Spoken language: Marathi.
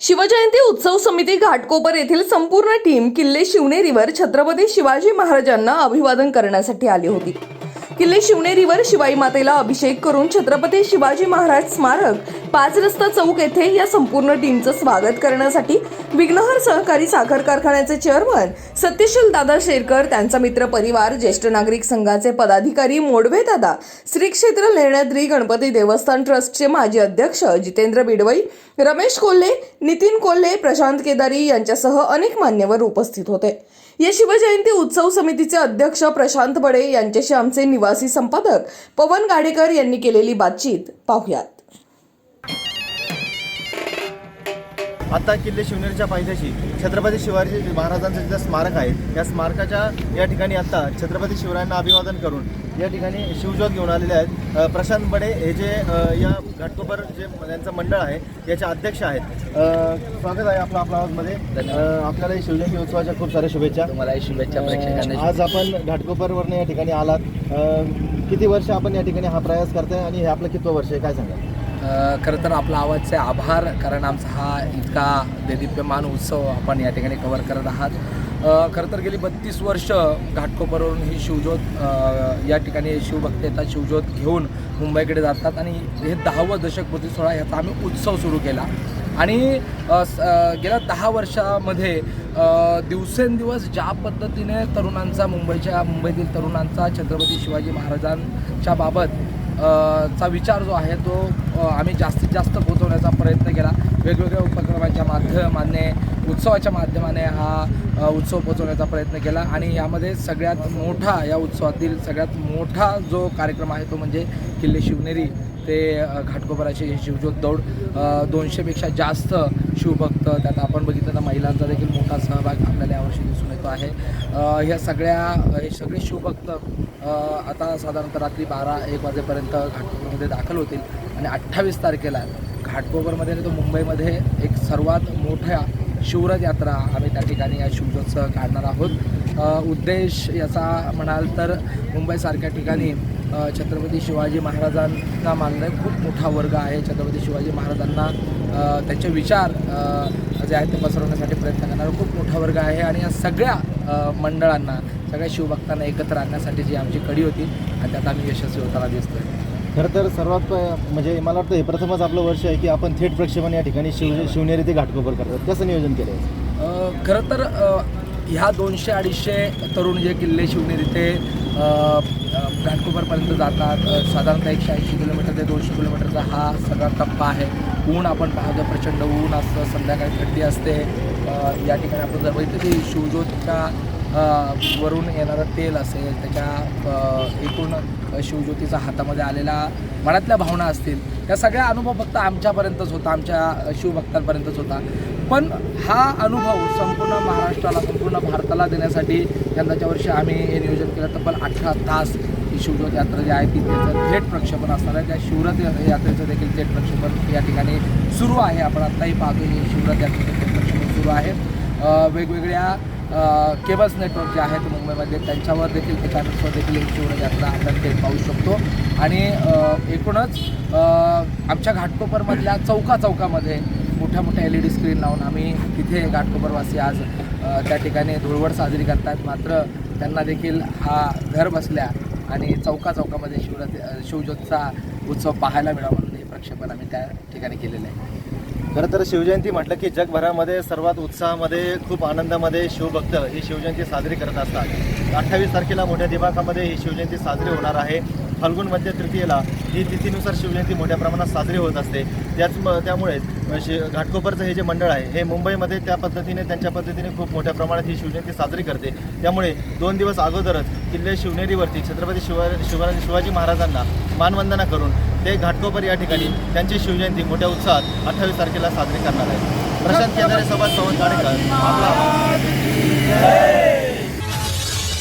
शिवजयंती उत्सव समिती घाटकोपर येथील संपूर्ण टीम किल्ले शिवनेरीवर छत्रपती शिवाजी महाराजांना अभिवादन करण्यासाठी आली होती. किल्ले शिवनेरीवर शिवाई मातेला अभिषेक करून छत्रपती शिवाजी महाराज स्मारक पाच रस्ता चौक येथे या संपूर्ण टीमचं स्वागत करण्यासाठी विघ्नहर सहकारी साखर कारखान्याचे चेअरमन सत्यशील दादा शेरकर त्यांचा मित्र परिवार ज्येष्ठ नागरिक संघाचे पदाधिकारी मोडवे दादा श्री क्षेत्र लेण्याद्री गणपती देवस्थान ट्रस्टचे माजी अध्यक्ष जितेंद्र बिडवई रमेश कोल्हे नितीन कोल्हे प्रशांत केदारी यांच्यासह अनेक मान्यवर उपस्थित होते. या शिवजयंती उत्सव समितीचे अध्यक्ष प्रशांत बडे यांच्याशी आमचे निवासी संपादक पवन गाडेकर यांनी केलेली बातचीत पाहुयात. आता किल्ले शिवनेरीच्या पायथ्याशी छत्रपती शिवाजी महाराजांचं जिथं स्मारक आहे या स्मारकाच्या या ठिकाणी आता छत्रपती शिवरायांना अभिवादन करून या ठिकाणी शिवज्योत घेऊन आलेले आहेत. प्रशांत बडे हे जे या घाटकोपर जे त्यांचं मंडळ आहे याचे अध्यक्ष आहेत. स्वागत आहे आपलं आपल्या आवाजमध्ये. आपल्याला शिवजयंती उत्सवाच्या खूप साऱ्या शुभेच्छा. तुम्हाला शुभेच्छा प्रेक्षकांना आज आपण घाटकोपरवरनं या ठिकाणी आलात. किती वर्ष आपण या ठिकाणी हा प्रयास करताय आणि हे आपलं कितवं वर्ष आहे काय सांगा खरं तर आपला आवाजचे आभार कारण आमचा हा इतका देदीप्यमान उत्सव आपण या ठिकाणी कव्हर करत आहात. खरं तर गेली बत्तीस वर्ष घाटकोपरवरून ही शिवज्योत या ठिकाणी शिवभक्त येतात शिवज्योत घेऊन मुंबईकडे जातात आणि हे दहावं दशक पूर्ती सोहळा ह्याचा आम्ही उत्सव सुरू केला. आणि गेल्या दहा वर्षामध्ये दिवसेंदिवस ज्या पद्धतीने तरुणांचा मुंबईच्या मुंबईतील तरुणांचा छत्रपती शिवाजी महाराजांच्या बाबत चा विचार जो आहे तो आम्ही जास्तीत जास्त पोचवण्याचा प्रयत्न केला. वेगवेगळ्या उपक्रमाच्या माध्यमाने उत्सवाच्या माध्यमाने हा उत्सव पोहोचवण्याचा प्रयत्न केला आणि यामध्ये सगळ्यात मोठा या उत्सवातील सगळ्यात मोठा जो कार्यक्रम आहे तो म्हणजे किल्ले शिवनेरी. ते घाटकोपराचे शिवज्योत दौड दोनशेपेक्षा जास्त शिवभक्त त्यात आपण बघितलं तर महिलांचा देखील मोठा सहभाग आपल्याला यावर्षी दिसून येतो आहे. ह्या सगळ्या हे सगळे शिवभक्त आता साधारणतः रात्री बारा एक वाजेपर्यंत घाटकोपरमध्ये दाखल होतील. आणि अठ्ठावीस तारखेला घाटकोपरमध्ये तो मुंबईमध्ये एक सर्वात मोठ्या शिवरथ यात्रा आम्ही त्या ठिकाणी या शिवजोत्सव काढणार आहोत. उद्देश याचा म्हणाल तर मुंबईसारख्या ठिकाणी छत्रपती शिवाजी महाराजांना मानणारे खूप मोठा वर्ग आहे. छत्रपती शिवाजी महाराजांना त्यांचे विचार जे आहेत ते पसरवण्यासाठी प्रयत्न करणारा खूप मोठा वर्ग आहे. आणि या सगळ्या मंडळांना सगळ्या शिवभक्तांना एकत्र आणण्यासाठी जी आमची कडी होती आणि त्यात आम्ही यशस्वी होताना दिसतोय. खरं तर सर्वात म्हणजे मला वाटतं हे प्रथमच आपलं वर्ष आहे की आपण थेट प्रक्षेपण या ठिकाणी शिव शिवनेरी ते घाटकोपर करतात. कसं नियोजन केलं आहे खरं तर ह्या दोनशे अडीचशे तरुण जे किल्ले शिवनेरी ते घाटकोपरपर्यंत जातात. साधारणतः एकशे ऐंशी किलोमीटर ते दोनशे किलोमीटरचा हा सगळा टप्पा आहे. ऊन आपण पाहतो प्रचंड ऊन असतं संध्याकाळी थंडी असते. या ठिकाणी आपण जर बघितलं की शिवज्योतच्या वरून येणारं तेल असेल त्याच्या एकूण शिवज्योतीचा हातामध्ये आलेला मनातल्या भावना असतील. या सगळ्या अनुभव फक्त आमच्यापर्यंतच होता आमच्या शिवभक्तांपर्यंतच होता. पण हा अनुभव संपूर्ण महाराष्ट्राला संपूर्ण भारताला देण्यासाठी यंदाच्या वर्षी आम्ही हे नियोजन केलं तब्बल अठरा तास ही शिवज्योत यात्रा जी आहे ती त्याचं थेट प्रक्षेपण असणार आहे. त्या शिवरथ यात्रेचं देखील थेट प्रक्षेपण या ठिकाणी सुरू आहे. आपण आत्ताही पाहतो हे शिवरथ यात्रेचं थेट प्रक्षेपण सुरू आहे. वेगवेगळ्या केबल्स नेटवर्क जे आहेत मुंबईमध्ये त्यांच्यावर देखील ते चॅनल्सवर देखील ही शिवरथ यात्रा आपण थेट पाहू शकतो. आणि एकूणच आमच्या घाटकोपरमधल्या चौका चौकामध्ये मोठ्या मोठ्या एल ई डी स्क्रीन लावून आम्ही तिथे घाटकोपरवासी आज त्या ठिकाणी धुळवड साजरी करतात. मात्र त्यांना देखील हा घर बसल्या आणि चौका चौकामध्ये शिवरात्री शिवज्योतचा उत्सव पाहायला मिळावा म्हणून हे प्रक्षेपण आम्ही त्या ठिकाणी केलेलं आहे. खरं तर शिवजयंती म्हटलं की जगभरामध्ये सर्वात उत्साहामध्ये खूप आनंदामध्ये शिवभक्त ही शिवजयंती साजरी करत असतात. अठ्ठावीस तारखेला मोठ्या दिमाखामध्ये ही शिवजयंती साजरी होणार आहे. फाल्गुन मध्य तृतीयेला ही तिथीनुसार शिवजयंती मोठ्या प्रमाणात साजरी होत असते. त्याच म- त्यामुळेच शि घाटकोपरचं हे जे मंडळ आहे हे मुंबईमध्ये त्या पद्धतीने त्यांच्या पद्धतीने खूप मोठ्या प्रमाणात ही शिवजयंती साजरी करते. त्यामुळे दोन दिवस अगोदरच किल्ले शिवनेरीवरती छत्रपती शिवा शिवराज शिवाजी महाराजांना मानवंदना करून ते घाटकोपर या ठिकाणी त्यांची शिवजयंती मोठ्या उत्साहात अठ्ठावीस तारखेला साजरी करणार आहे प्रशांत केंद्रे सोबत पवन गाडेकर आपला